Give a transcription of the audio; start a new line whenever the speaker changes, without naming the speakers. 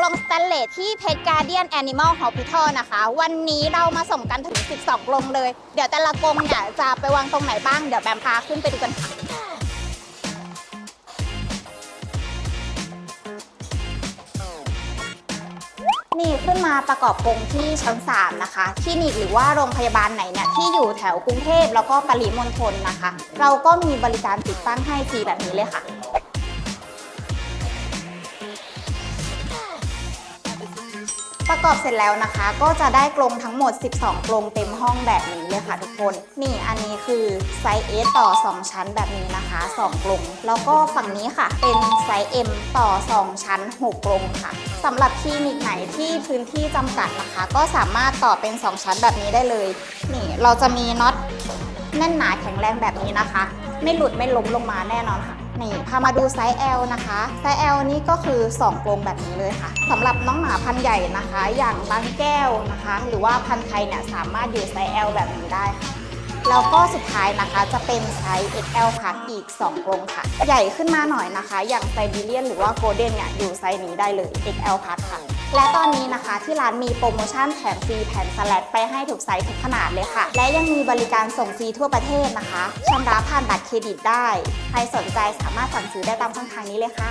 กรงสแตนเลสที่เพจการเดียนแอนิมอลฮอสพิทอลนะคะ วันนี้เรามาส่งกันถึง 12กรงเลย เดี๋ยวแต่ละกรงเนี่ยจะไปวางตรงไหนบ้าง เดี๋ยวแบมพาขึ้นไปดูกันค่ะนี่ขึ้นมาประกอบกรงที่ชั้น 3 นะคะคลินิกหรือว่าโรงพยาบาลไหนเนี่ยที่อยู่แถวกรุงเทพแล้วก็ปริมณฑลนะคะ เราก็มีบริการติดตั้งให้ฟรีแบบนี้เลยค่ะ ประกอบเสร็จแล้วนะคะ ก็จะได้กรงทั้งหมด 12 กรงเต็มห้องแบบนี้เลยค่ะทุกคน นี่อันนี้คือไซส์ S ต่อ 2 ชั้นแบบนี้นะคะ 2 กรงแล้วก็ฝั่งนี้ค่ะ เป็นไซส์ M ต่อ 2 ชั้น 6 กรงค่ะสำหรับคลินิกไหนที่พื้นที่จำกัดนะคะ ก็สามารถต่อเป็น 2 ชั้นแบบนี้ได้เลย นี่เราจะมีน็อต แน่นหนาแข็งแรงแบบนี้นะคะ ไม่หลุดไม่ล้มลงมาแน่นอนค่ะนี่พามาดูไซส์ L นะคะ ไซส์ L นี่ก็คือ 2 กรงแบบนี้เลยค่ะสำหรับน้องหมาพันธุ์ใหญ่นะคะ อย่างบางแก้วนะคะ หรือว่าพันธุ์ไทยเนี่ยสามารถอยู่ไซส์ L แบบนี้ได้ค่ะแล้วก็สุดท้ายนะคะจะเป็นไซส์ XL ค่ะ อีก 2 กรงค่ะ ใหญ่ขึ้นมาหน่อยนะคะ อย่างไซบีเรียนหรือว่าโกลเด้นเนี่ยอยู่ไซส์นี้ได้เลย XL พัทค่ะ และตอนนี้นะคะที่ร้านมีโปรโมชั่นแถมฟรีแผ่นสลัดไปให้ทุกไซส์ทุกขนาดเลยค่ะ และยังมีบริการส่งฟรีทั่วประเทศนะคะชำระผ่านบัตรเครดิตได้ ใครสนใจสามารถสั่งซื้อได้ตามช่องทางนี้เลยค่ะ